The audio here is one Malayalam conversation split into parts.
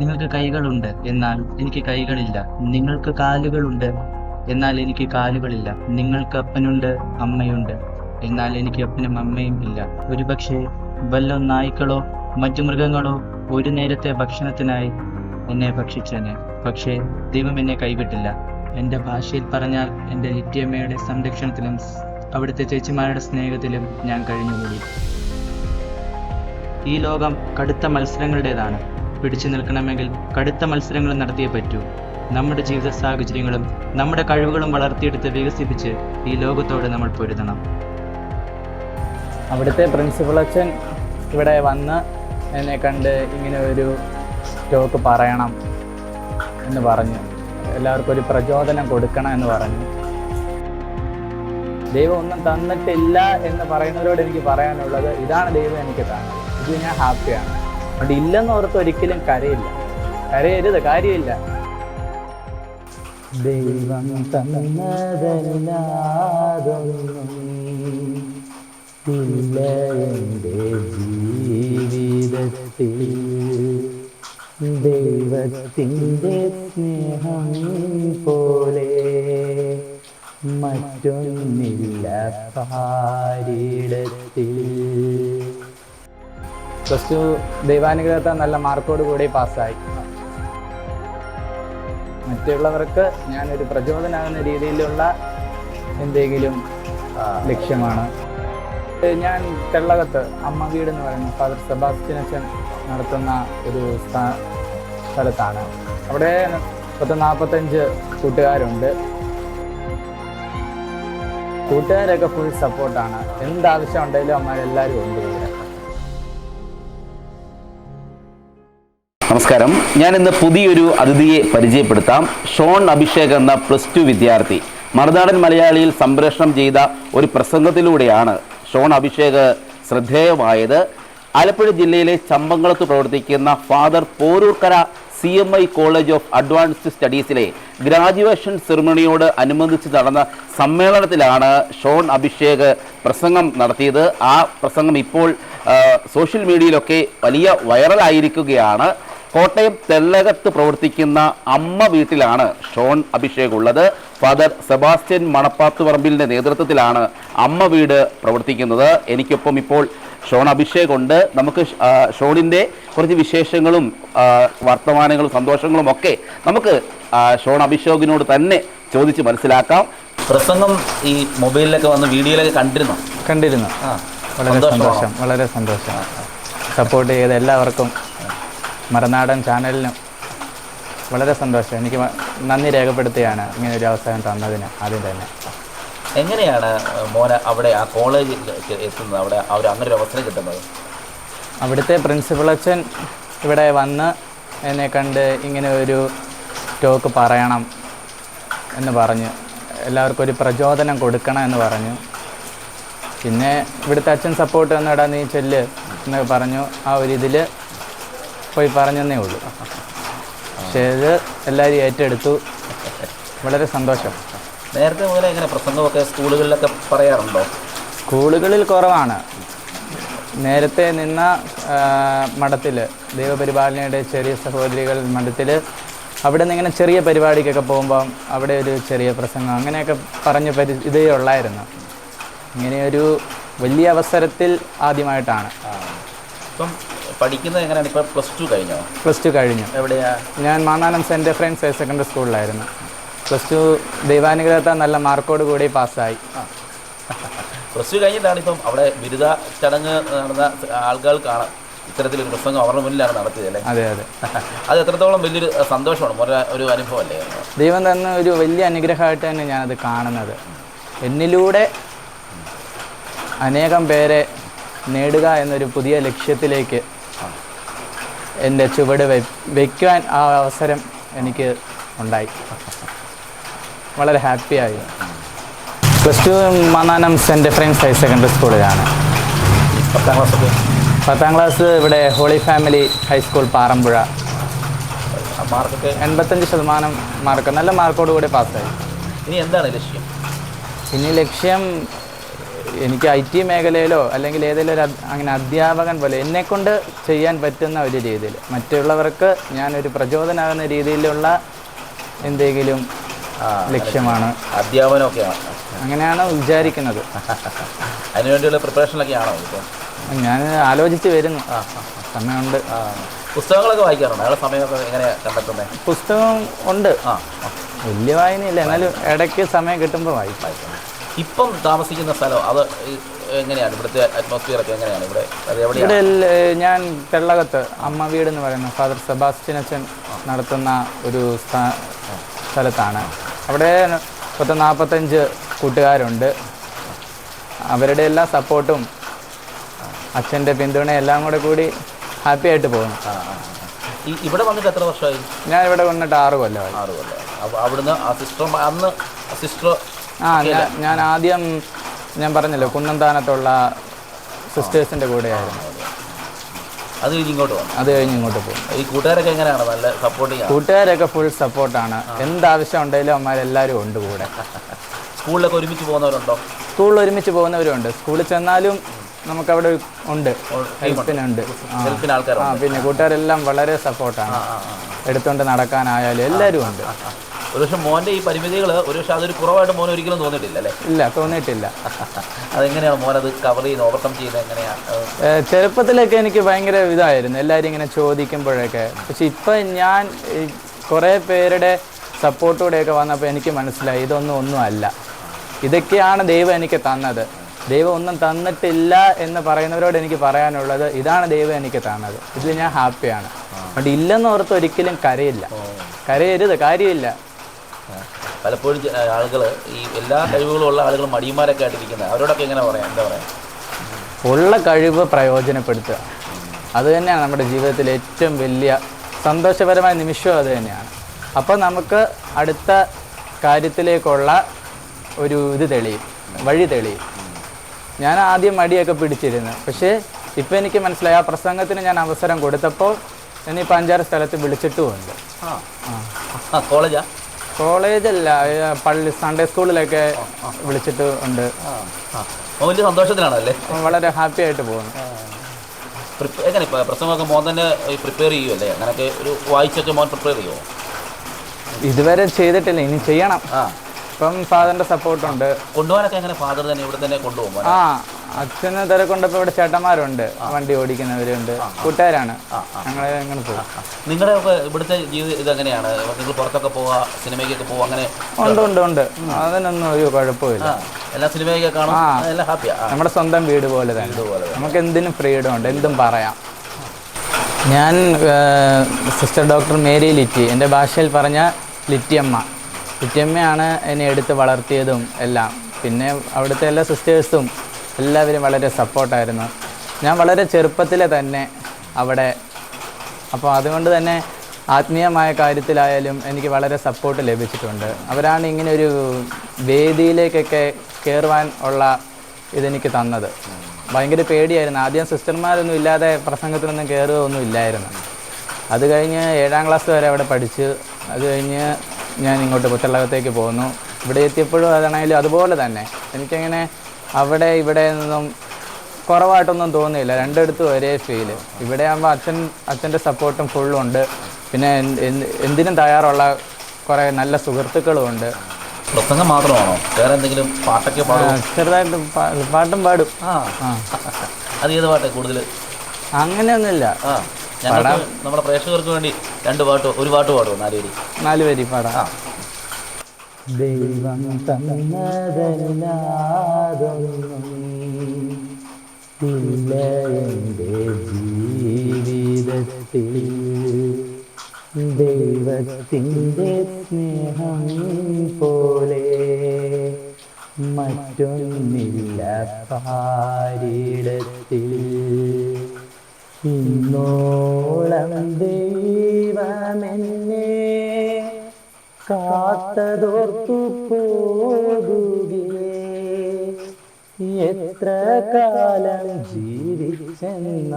നിങ്ങൾക്ക് കൈകളുണ്ട് എന്നാൽ എനിക്ക് കൈകളില്ല. നിങ്ങൾക്ക് കാലുകളുണ്ട് എന്നാൽ എനിക്ക് കാലുകളില്ല. നിങ്ങൾക്ക് അപ്പനുണ്ട് അമ്മയുണ്ട്. എന്നാൽ എനിക്ക് അപ്പനും അമ്മയും ഇല്ല. ഒരുപക്ഷെ വല്ല നായ്ക്കളോ മറ്റു മൃഗങ്ങളോ ഒരു നേരത്തെ ഭക്ഷണത്തിനായി എന്നെ ഭക്ഷിച്ചേനെ. പക്ഷേ ദൈവം എന്നെ കൈവിട്ടില്ല. എന്റെ ഭാഷയിൽ പറഞ്ഞാൽ എന്റെ ലിറ്റിയമ്മയുടെ സംരക്ഷണത്തിലും അവിടുത്തെ ചേച്ചിമാരുടെ സ്നേഹത്തിലും ഞാൻ കഴിഞ്ഞുകൂടി ഈ ലോകം കടുത്ത മത്സരങ്ങളുടേതാണ്. പിടിച്ചു നിൽക്കണമെങ്കിൽ കടുത്ത മത്സരങ്ങൾ നടത്തിയേ പറ്റൂ. നമ്മുടെ ജീവിത സാഹചര്യങ്ങളും നമ്മുടെ കഴിവുകളും വളർത്തിയെടുത്ത് വികസിപ്പിച്ച് ഈ ലോകത്തോട് നമ്മൾ പൊരുതണം. അവിടുത്തെ പ്രിൻസിപ്പൽ അച്ഛൻ ഇവിടെ വന്ന് എന്നെ കണ്ട് ഇങ്ങനെ ഒരു സ്റ്റോക്ക് പറയണം എന്ന് പറഞ്ഞു. എല്ലാവർക്കും ഒരു പ്രചോദനം കൊടുക്കണം എന്ന് പറഞ്ഞു. ദൈവം ഒന്നും തന്നിട്ടില്ല എന്ന് പറയുന്നവരോട് എനിക്ക് പറയാനുള്ളത് ഇതാണ് ദൈവം എനിക്ക് തന്നത്. ഇത് ഞാൻ ഹാപ്പിയാണ് അതുകൊണ്ട് ഇല്ലെന്ന് ഓർത്ത് ഒരിക്കലും കരയില്ല. കരയരുത് കാര്യമില്ല. ദൈവം തന്നതല്ലാതൊന്നും ജീവിതത്തിൽ ദൈവത്തിന്റെ സ്നേഹം പോലെ മറ്റൊന്നില്ല പാരിടത്തിൽ. പ്ലസ് ടു ദൈവാനുഗ്രഹത്താൽ നല്ല മാർക്കോട് കൂടി പാസ്സായി. മറ്റുള്ളവർക്ക് ഞാനൊരു പ്രചോദനമാകുന്ന രീതിയിലുള്ള എന്തെങ്കിലും ലക്ഷ്യമാണ്. ഞാൻ തെള്ളകത്ത് അമ്മ വീട് എന്ന് പറയുന്ന ഫാദർ സെബാസ്റ്റ്യൻ അച്ഛൻ നടത്തുന്ന ഒരു സ്ഥലത്താണ്. അവിടെ പത്ത് നാൽപ്പത്തഞ്ച് കൂട്ടുകാരുണ്ട്. കൂട്ടുകാരൊക്കെ ഫുൾ സപ്പോർട്ടാണ് എന്താവശ്യം ഉണ്ടെങ്കിലും അമ്മമാരെല്ലാവരും ഉണ്ട് ഇവിടെ നമസ്കാരം. ഞാൻ ഇന്ന് പുതിയൊരു അതിഥിയെ പരിചയപ്പെടുത്താം. ഷോൺ അഭിഷേക് എന്ന പ്ലസ് ടു വിദ്യാർത്ഥി. മറുനാടൻ മലയാളിയിൽ സംപ്രേഷണം ചെയ്ത ഒരു പ്രസംഗത്തിലൂടെയാണ് ഷോൺ അഭിഷേക് ശ്രദ്ധേയമായത്. ആലപ്പുഴ ജില്ലയിലെ ചമ്പങ്ങളത്ത് പ്രവർത്തിക്കുന്ന father Porukara C M I college of advanced സ്റ്റഡീസിലെ graduation സെറിമണിയോട് അനുബന്ധിച്ച് നടന്ന സമ്മേളനത്തിലാണ് ഷോൺ അഭിഷേക് പ്രസംഗം നടത്തിയത്. ആ പ്രസംഗം ഇപ്പോൾ സോഷ്യൽ മീഡിയയിലൊക്കെ വലിയ വൈറലായിരിക്കുകയാണ് കോട്ടയം തെല്ലകത്ത് പ്രവർത്തിക്കുന്ന അമ്മ വീട്ടിലാണ് ഷോൺ അഭിഷേക് ഉള്ളത് ഫാദർ സെബാസ്റ്റ്യൻ മണപ്പാത്തുപറമ്പിലിന്റെ നേതൃത്വത്തിലാണ് അമ്മ വീട് പ്രവർത്തിക്കുന്നത്. എനിക്കൊപ്പം ഇപ്പോൾ ഷോൺ അഭിഷേക് ഉണ്ട് നമുക്ക് ഷോണിന്റെ കുറച്ച് വിശേഷങ്ങളും വർത്തമാനങ്ങളും സന്തോഷങ്ങളും ഒക്കെ നമുക്ക് ഷോൺ അഭിഷേകിനോട് തന്നെ ചോദിച്ച് മനസ്സിലാക്കാം. പ്രസംഗം ഈ മൊബൈലിലൊക്കെ വന്ന് വീഡിയോയിലൊക്കെ കണ്ടിരുന്നു? കണ്ടിരുന്നു. വളരെ സന്തോഷം വളരെ സന്തോഷം. സപ്പോർട്ട് ചെയ്ത എല്ലാവർക്കും മറനാടൻ ചാനലിനും വളരെ സന്തോഷം. എനിക്ക് നന്ദി രേഖപ്പെടുത്തുകയാണ് ഇങ്ങനെ ഒരു അവസരം തന്നതിന് ആദ്യം തന്നെ. എങ്ങനെയാണ് മോനെ അവിടെ ആ കോളേജിൽ എത്തുന്നത്? അവിടെ അവർ അങ്ങനെ ഒരു അവസരം കിട്ടുന്നത്? അവിടുത്തെ പ്രിൻസിപ്പൽ അച്ഛൻ ഇവിടെ വന്ന് എന്നെ കണ്ട് ഇങ്ങനെ ഒരു ടോക്ക് പറയണം എന്ന് പറഞ്ഞു. എല്ലാവർക്കും ഒരു പ്രചോദനം കൊടുക്കണം എന്ന് പറഞ്ഞു. പിന്നെ ഇവിടുത്തെ അച്ഛൻ സപ്പോർട്ട് തന്നിടാ നീ ചെല്ല് എന്നൊക്കെ പറഞ്ഞു. ആ ഒരു ഇതിൽ പോയി പറഞ്ഞെന്നേ ഉള്ളൂ. പക്ഷേ ഇത് എല്ലാവരും ഏറ്റെടുത്തു. വളരെ സന്തോഷം. നേരത്തെ മുതലേ എങ്ങനെ പ്രസംഗമൊക്കെ സ്കൂളുകളിലൊക്കെ പറയാറുണ്ടോ? സ്കൂളുകളിൽ കുറവാണ്. നേരത്തെ നിന്ന മഠത്തിൽ ദൈവപരിപാലനയുടെ ചെറിയ സഹോദരികൾ മഠത്തിൽ അവിടെ നിന്ന് ഇങ്ങനെ ചെറിയ പരിപാടിക്കൊക്കെ പോകുമ്പം അവിടെ ഒരു ചെറിയ പ്രസംഗം അങ്ങനെയൊക്കെ പറഞ്ഞ പരി ഇതേ ഉള്ളായിരുന്നു. ഇങ്ങനെയൊരു വലിയ അവസരത്തിൽ ആദ്യമായിട്ടാണ്. ഇപ്പം പഠിക്കുന്നത് എങ്ങനെയാണ്? ഇപ്പോൾ പ്ലസ് ടു കഴിഞ്ഞോ? പ്ലസ് ടു കഴിഞ്ഞു. എവിടെയാ? ഞാൻ Mannanam saint Ephrem's higher secondary സ്കൂളിലായിരുന്നു പ്ലസ് ടു ദൈവാനുഗ്രഹത്താൽ നല്ല മാർക്കോട് കൂടി പാസ്സായി. പ്ലസ് ടു കഴിഞ്ഞിട്ടാണ് ഇപ്പം അവിടെ ബിരുദ ചടങ്ങ് നടന്ന ആളുകൾ കാണാം ഇത്തരത്തിലൊരു പ്രസംഗം അവരുടെ മുന്നിലാണ് നടത്തിയത് അല്ലേ? അതെ അതെ. അത് എത്രത്തോളം വലിയൊരു സന്തോഷമാണ്. ഒരു ഒരു അനുഭവമല്ലേ? ദൈവം തന്ന ഒരു വലിയ അനുഗ്രഹമായിട്ട് തന്നെ ഞാനത് കാണുന്നത്. എന്നിലൂടെ അനേകം പേരെ നേടുക എന്നൊരു പുതിയ ലക്ഷ്യത്തിലേക്ക് എന്റെ ചുവട് വെ വയ്ക്കുവാൻ ആ അവസരം എനിക്ക് ഉണ്ടായി. വളരെ ഹാപ്പിയായി plus two Mannanam saint Ephrem's higher secondary സ്കൂളിലാണ്. പത്താം ക്ലാസ് പത്താം ക്ലാസ് ഇവിടെ ഹോളി ഫാമിലി ഹൈസ്കൂൾ പാറമ്പുഴ. മാർക്കൊക്കെ? എൺപത്തഞ്ച് ശതമാനം മാർക്ക് നല്ല മാർക്കോടുകൂടി പാസ്സായി. ഇനി എന്താണ് ലക്ഷ്യം? ഇനി ലക്ഷ്യം എനിക്ക് ഐ ടി മേഖലയിലോ അല്ലെങ്കിൽ ഏതെങ്കിലും ഒരു അങ്ങനെ അധ്യാപകൻ പോലെ എന്നെക്കൊണ്ട് ചെയ്യാൻ പറ്റുന്ന ഒരു രീതിയിൽ. മറ്റുള്ളവർക്ക് ഞാനൊരു പ്രചോദനമാകുന്ന രീതിയിലുള്ള എന്തെങ്കിലും ലക്ഷ്യമാണ്. അധ്യാപനമൊക്കെയാണ്. അങ്ങനെയാണ് വിചാരിക്കുന്നത്. അതിനുവേണ്ടിയുള്ള പ്രിപ്പറേഷനൊക്കെ ആണോ ഇപ്പം? ഞാൻ ആലോചിച്ച് വരുന്നു. സമയമുണ്ട്. പുസ്തകങ്ങളൊക്കെ വായിക്കാറുണ്ട്? സമയമൊക്കെ കണ്ടെത്തുന്നത് പുസ്തകം ഉണ്ട്. ആ ആ. വലിയ വായനയില്ല. എന്നാലും ഇടയ്ക്ക് സമയം കിട്ടുമ്പോൾ വായിക്കും. ഇപ്പം താമസിക്കുന്ന സ്ഥലം അത് എങ്ങനെയാണ്? ഇവിടുത്തെ അറ്റ്മോസ്ഫിയർ ഒക്കെ എങ്ങനെയാണ്? ഇവിടെ അത് എവിടെയാണ്? ഇവിടെ എല്ല- ഞാൻ പെള്ളകത്ത് അമ്മ വീട് എന്ന് പറയുന്ന ഫാദർ സെബാസ്റ്റ്യൻ അച്ഛൻ നടത്തുന്ന ഒരു സ്ഥാ- സ്ഥലത്താണ്. അവിടെ പത്ത് നാൽപ്പത്തഞ്ച് കൂട്ടുകാരുണ്ട്. അവരുടെ എല്ലാ സപ്പോർട്ടും അച്ഛന്റെ പിന്തുണയും എല്ലാം കൂടെ കൂടി ഹാപ്പി ആയിട്ട് പോകുന്നു. ആ ആ, ആ. ഈ ഇവിടെ വന്നിട്ട് എത്ര വർഷമായി? ഞാൻ ഇവിടെ വന്നിട്ട് ആറ് കൊല്ലമായി. ആറ് കൊല്ലം. അപ്പോൾ അവിടുന്ന് ആ സിസ്റ്റർ അന്ന് സിസ്റ്റർ ആ ഞാൻ ആദ്യം ഞാൻ പറഞ്ഞല്ലോ കുന്നന്താനത്തുള്ള സിസ്റ്റേഴ്സിന്റെ കൂടെയായിരുന്നു. അത് കഴിഞ്ഞ് ഇങ്ങോട്ട് പോകും അത് കഴിഞ്ഞ് ഇങ്ങോട്ട് പോകും ഈ കൂട്ടുകാരൊക്കെ എങ്ങനെയാണ്? നല്ല സപ്പോർട്ടിങ് ആണ്. കൂട്ടുകാരൊക്കെ ഫുൾ സപ്പോർട്ടാണ് എന്താവശ്യം ഉണ്ടെങ്കിലും അവന്മാരെല്ലാവരും ഉണ്ട് കൂടെ. സ്കൂളിലൊക്കെ ഒരുമിച്ച് പോകുന്നവരുണ്ടോ? സ്കൂളിൽ ഒരുമിച്ച് പോകുന്നവരുണ്ട്. സ്കൂളിൽ ചെന്നാലും നമുക്കവിടെ ഉണ്ട്. ഹെൽപ്പിനുണ്ട്. ആ. പിന്നെ കൂട്ടുകാരെല്ലാം വളരെ സപ്പോർട്ടാണ് എടുത്തുകൊണ്ട് നടക്കാനായാലും എല്ലാവരും ഉണ്ട്. ഒരു പക്ഷേ മോന്റെ ഈ പരിമിതികൾ ഒരുപക്ഷെ അതൊരു കുറവായിട്ട് മോൻ ഒരിക്കലും തോന്നിയിട്ടില്ല അല്ലേ? ഇല്ല തോന്നിയിട്ടില്ല. അതെങ്ങനെയാണ് മോൻ അത് കവർ ചെയ്യുന്നത് ഓവർകം ചെയ്യുന്നത് എങ്ങനെയാണ് ചെറുപ്പത്തിലൊക്കെ എനിക്ക് ഭയങ്കര ഇതായിരുന്നു. എല്ലാവരും ഇങ്ങനെ ചോദിക്കുമ്പോഴൊക്കെ. പക്ഷെ ഇപ്പം ഞാൻ കുറേ പേരുടെ സപ്പോർട്ടോടെയൊക്കെ വന്നപ്പോൾ എനിക്ക് മനസ്സിലായി ഇതൊന്നും ഒന്നും അല്ല. ഇതൊക്കെയാണ് ദൈവം എനിക്ക് തന്നത്. ദൈവം ഒന്നും തന്നിട്ടില്ല എന്ന് പറയുന്നവരോട് എനിക്ക് പറയാനുള്ളത് ഇതാണ് ദൈവം എനിക്ക് തന്നത്. ഇതിൽ ഞാൻ ഹാപ്പിയാണ് അതുകൊണ്ട് ഇല്ലെന്ന് ഓർത്ത് ഒരിക്കലും കരയില്ല. കരയരുത് കാര്യമില്ല. പലപ്പോഴും ആളുകൾ ഈ എല്ലാ കഴിവുകളും ഉള്ള ആളുകൾ മടിയന്മാരൊക്കെ ആയിട്ടിരിക്കുന്നത്. അവരോടൊക്കെ എങ്ങനെ പറയാം? എന്താ പറയാ? ഉള്ള കഴിവ് പ്രയോജനപ്പെടുത്തുക. അത് തന്നെയാണ് നമ്മുടെ ജീവിതത്തിൽ ഏറ്റവും വലിയ സന്തോഷപരമായ നിമിഷവും അത് തന്നെയാണ്. അപ്പോൾ നമുക്ക് അടുത്ത കാര്യത്തിലേക്കുള്ള ഒരു ഇത് തെളിയും. വഴി തെളിയും. ഞാൻ ആദ്യം മടിയൊക്കെ പിടിച്ചിരുന്നു. പക്ഷേ ഇപ്പോൾ എനിക്ക് മനസ്സിലായി. ആ പ്രസംഗത്തിന് ഞാൻ അവസരം കൊടുത്തപ്പോൾ ഇനി അഞ്ചാറ് സ്ഥലത്ത് വിളിച്ചിട്ടുമുണ്ട്. കോളേജാ? കോളേജല്ല അല്ല പള്ളി സൺഡേ സ്കൂളിലൊക്കെ വിളിച്ചിട്ട് ഉണ്ട്. വലിയ സന്തോഷത്തിലാണല്ലേ? വളരെ ഹാപ്പി ആയിട്ട് പോകുന്നു. പ്രിപ്പ- എങ്ങനെ ഇപ്പം പ്രസംഗമൊക്കെ മോൻ തന്നെ പ്രിപ്പയർ ചെയ്യുമല്ലേ അങ്ങനെയൊക്കെ ഒരു വായിച്ചൊക്കെ മോൻ പ്രിപ്പയർ ചെയ്യുമോ ഇതുവരെ ചെയ്തിട്ടില്ല ഇനി ചെയ്യണം. ഇപ്പം ഫാദറിന്റെ സപ്പോർട്ടുണ്ട് കൊണ്ടുപോകാനൊക്കെ എങ്ങനെ ഫാദർ തന്നെ ഇവിടെ തന്നെ കൊണ്ടുപോകും? ആ. അച്ഛന് കൊണ്ടപ്പോ ഇവിടെ ചേട്ടന്മാരുണ്ട് വണ്ടി ഓടിക്കുന്നവരുണ്ട്. കൂട്ടുകാരാണ്. ഞങ്ങളെ അങ്ങനെ പോകും നിങ്ങളുടെ ഒക്കെ ഇവിടുത്തെ ജീവിതം ഇതെങ്ങനെയാണ് നിങ്ങൾ പുറത്തൊക്കെ പോവാ സിനിമയ്ക്കൊക്കെ പോവാ അങ്ങനെ ഉണ്ട്? ഉണ്ട് ഉണ്ട് അതിനൊന്നും ഒരു കുഴപ്പമില്ല എല്ലാ സിനിമയൊക്കെ കാണാം എല്ലാം ഹാപ്പിയാ. നമ്മുടെ സ്വന്തം വീട് പോലെ തന്നെ. നമുക്ക് എന്തിനും ഫ്രീഡം ഉണ്ട് എന്തും പറയാം. ഞാൻ സിസ്റ്റർ ഡോക്ടർ മേരി ലിറ്റി എന്റെ ഭാഷയിൽ പറഞ്ഞ ലിറ്റിയമ്മ. ലിറ്റിയമ്മയാണ് എന്നെ എടുത്ത് വളർത്തിയതും എല്ലാം. പിന്നെ അവിടുത്തെ എല്ലാ സിസ്റ്റേഴ്സും എല്ലാവരും വളരെ സപ്പോർട്ടായിരുന്നു. ഞാൻ വളരെ ചെറുപ്പത്തിലെ തന്നെ അവിടെ. അപ്പോൾ അതുകൊണ്ട് തന്നെ ആത്മീയമായ കാര്യത്തിലായാലും എനിക്ക് വളരെ സപ്പോർട്ട് ലഭിച്ചിട്ടുണ്ട്. അവരാണ് ഇങ്ങനെ ഒരു വേദിയിലേക്കൊക്കെ കയറുവാൻ ഉള്ള ഇതെനിക്ക് തന്നത്. ഭയങ്കര പേടിയായിരുന്നു. ആദ്യം സിസ്റ്റർമാരൊന്നും ഇല്ലാതെ പ്രസംഗത്തിനൊന്നും കയറുകയൊന്നും ഇല്ലായിരുന്നു. അത് കഴിഞ്ഞ് ഏഴാം ക്ലാസ് വരെ അവിടെ പഠിച്ച് അത് കഴിഞ്ഞ് ഞാൻ ഇങ്ങോട്ട് പുത്തളകത്തേക്ക് പോന്നു. ഇവിടെ എത്തിയപ്പോഴും അതാണെങ്കിലും അതുപോലെ തന്നെ. എനിക്കങ്ങനെ അവിടെ ഇവിടെ നിന്നും കുറവായിട്ടൊന്നും തോന്നിയില്ല. രണ്ടിടത്തും ഒരേ ഫീൽ ഇവിടെ ആകുമ്പോൾ അച്ഛൻ അച്ഛന്റെ സപ്പോർട്ടും ഫുള്ളും ഉണ്ട്. പിന്നെ എന്ത്- എന്ത്- എന്തിനും തയ്യാറുള്ള കുറേ നല്ല സുഹൃത്തുക്കളും ഉണ്ട് പ്രസംഗം മാത്രമാണോ? വേറെ എന്തെങ്കിലും പാട്ടൊക്കെ ചെറുതായിട്ട് പാട്ടും പാടും. അത് ഏത് പാട്ട് കൂടുതൽ അങ്ങനെയൊന്നുമില്ല. നമ്മുടെ പ്രേക്ഷകർക്ക് വേണ്ടി രണ്ട് പാട്ട് ഒരു പാട്ട് പാടുമോ നാലുപേരി നാല് വരി പാടാം. ദൈവം തന്നതല്ലാതൊന്നും ജീവിതത്തിൽ. ദൈവത്തിന്റെ സ്നേഹം പോലെ മറ്റൊന്നില്ല പാരിടത്തിൽ. ഇന്നോളം ദൈവമെന്നെ കാത്തതോർത്തു പോകുകേ എത്ര കാലം ജീവിച്ചെന്നാലും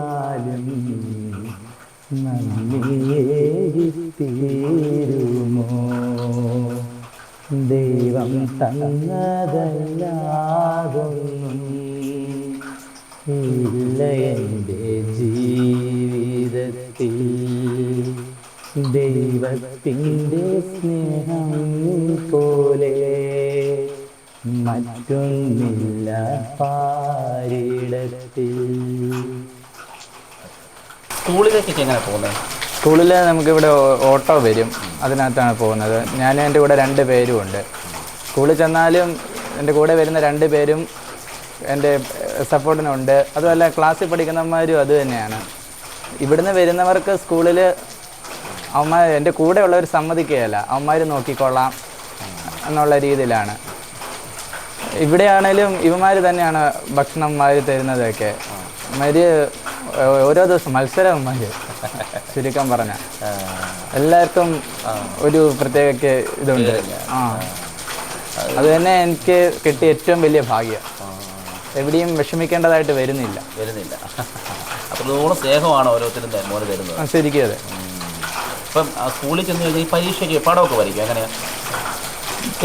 നന്ദിയേരുമോ ദൈവം തന്നതല്ലാതൊന്നും ഇല്ല എന്റെ ജീവിതത്തിൽ. ദൈവത്തിന്റെ സ്നേഹം പോലെ മറ്റൊന്നില്ല പാരിടത്തിൽ. സ്കൂളിലേക്കൊക്കെ എങ്ങനെ പോകുന്നത്? സ്കൂളിൽ നമുക്കിവിടെ ഇവിടെ ഓട്ടോ വരും. അതിനകത്താണ് പോകുന്നത്. ഞാൻ എന്റെ കൂടെ രണ്ട് പേരും ഉണ്ട്. സ്കൂളിൽ ചെന്നാലും എന്റെ കൂടെ വരുന്ന രണ്ട് പേരും എന്റെ സപ്പോർട്ടിനുണ്ട്. അതുമല്ല ക്ലാസ്സിൽ പഠിക്കുന്നവന്മാരും അതുതന്നെയാണ് ഇവിടുന്ന് വരുന്നവർക്ക് സ്കൂളിൽ അവന്മാർ എന്റെ കൂടെ ഉള്ളവർ സമ്മതിക്കുകയല്ല. അവന്മാർ നോക്കിക്കൊള്ളാം എന്നുള്ള രീതിയിലാണ്. ഇവിടെയാണേലും ഇവന്മാർ തന്നെയാണ് ഭക്ഷണം മാരി തരുന്നതൊക്കെ. മരി ഓരോ ദിവസം മത്സരം മത്സരവന്മാർ ചുരുക്കം പറഞ്ഞ. എല്ലാവർക്കും ഒരു പ്രത്യേക ഇതുണ്ട്. ആ. അത് തന്നെ എനിക്ക് കിട്ടിയ ഏറ്റവും വലിയ ഭാഗ്യം. എവിടെയും വിഷമിക്കേണ്ടതായിട്ട് വരുന്നില്ല. വരുന്നില്ല. അത്രത്തോളം സ്നേഹമാണ് ഓരോരുത്തരും തരുന്നത്. ശരിക്കും അതെ. ഇപ്പം സ്കൂളിൽ ചെന്ന് കഴിഞ്ഞാൽ ഈ പരീക്ഷയ്ക്ക് പടമൊക്കെ വരയ്ക്കും. അങ്ങനെ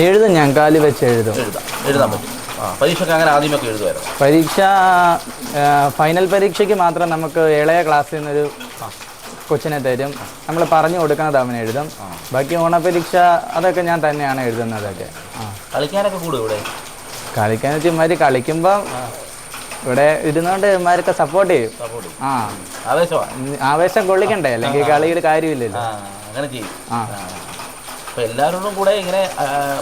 എഴുതും ഞാൻ കാൽ വെച്ച് എഴുതും. എഴുതാം. എഴുതാൻ പറ്റും. ആ പരീക്ഷയ്ക്ക് അങ്ങനെ ആദ്യമൊക്കെ എഴുതുമായിരുന്നു. പരീക്ഷ ഫൈനൽ പരീക്ഷയ്ക്ക് മാത്രം നമുക്ക് ഇളയ ക്ലാസ്സിൽ നിന്നൊരു കൊച്ചിനെ തരും. നമ്മൾ പറഞ്ഞു കൊടുക്കുന്നത് അവൻ എഴുതും. ബാക്കി ഓണപരീക്ഷ അതൊക്കെ ഞാൻ തന്നെയാണ് എഴുതുന്നതൊക്കെ. കളിക്കാനൊക്കെ കൂടും ഇവിടെ? കളിക്കാൻ വെച്ചാൽ ഇമാര് കളിക്കുമ്പം ഇവിടെ ഇരുന്നോണ്ട് ഇമാരൊക്കെ സപ്പോർട്ട് ചെയ്യും. ആ. ആവേശം ആവേശം കൊള്ളിക്കണ്ടേ? അല്ലെങ്കിൽ കളിയിൽ കാര്യമില്ലല്ലോ. അങ്ങനെ ചെയ്യും. ആ. അപ്പം എല്ലാവരോടും കൂടെ ഇങ്ങനെ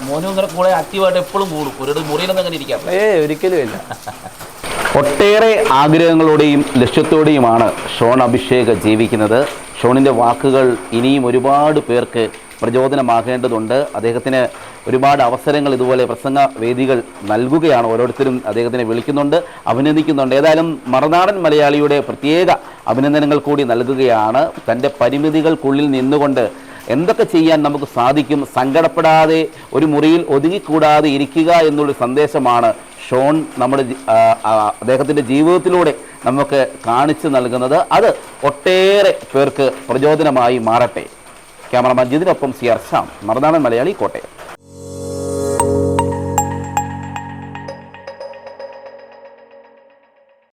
മോനും ഇങ്ങനെ കൂടെ ആക്റ്റീവായിട്ട് എപ്പോഴും കൂടും. ഒരു മുറിയിലൊന്നും അങ്ങനെ ഇരിക്കാം ഏ ഒരിക്കലും ഇല്ല. ഒട്ടേറെ ആഗ്രഹങ്ങളോടെയും ലക്ഷ്യത്തോടെയുമാണ് ഷോൺ അഭിഷേക് ജീവിക്കുന്നത്. ഷോണിന്റെ വാക്കുകൾ ഇനിയും ഒരുപാട് പേർക്ക് പ്രചോദനമാകേണ്ടതുണ്ട്. അദ്ദേഹത്തിന് ഒരുപാട് അവസരങ്ങൾ ഇതുപോലെ പ്രസംഗ വേദികൾ നൽകുകയാണ് ഓരോരുത്തരും അദ്ദേഹത്തിനെ വിളിക്കുന്നുണ്ട് അഭിനന്ദിക്കുന്നുണ്ട്. ഏതായാലും മറുനാടൻ മലയാളിയുടെ പ്രത്യേക അഭിനന്ദനങ്ങൾ കൂടി നൽകുകയാണ്. തന്റെ പരിമിതികൾക്കുള്ളിൽ നിന്നുകൊണ്ട് എന്തൊക്കെ ചെയ്യാൻ നമുക്ക് സാധിക്കും? സങ്കടപ്പെടാതെ ഒരു മുറിയിൽ ഒതുങ്ങിക്കൂടാതെ ഇരിക്കുക എന്നുള്ള സന്ദേശമാണ് ഷോൺ നമ്മുടെ അദ്ദേഹത്തിന്റെ ജീവിതത്തിലൂടെ നമുക്ക് കാണിച്ചു നൽകുന്നത്. അത് ഒട്ടേറെ പേർക്ക് പ്രചോദനമായി മാറട്ടെ. ക്യാമറമാൻ ജിതിനൊപ്പം സി ആർ ശ്യാം. മറുനാടൻ മലയാളി കോട്ടയം.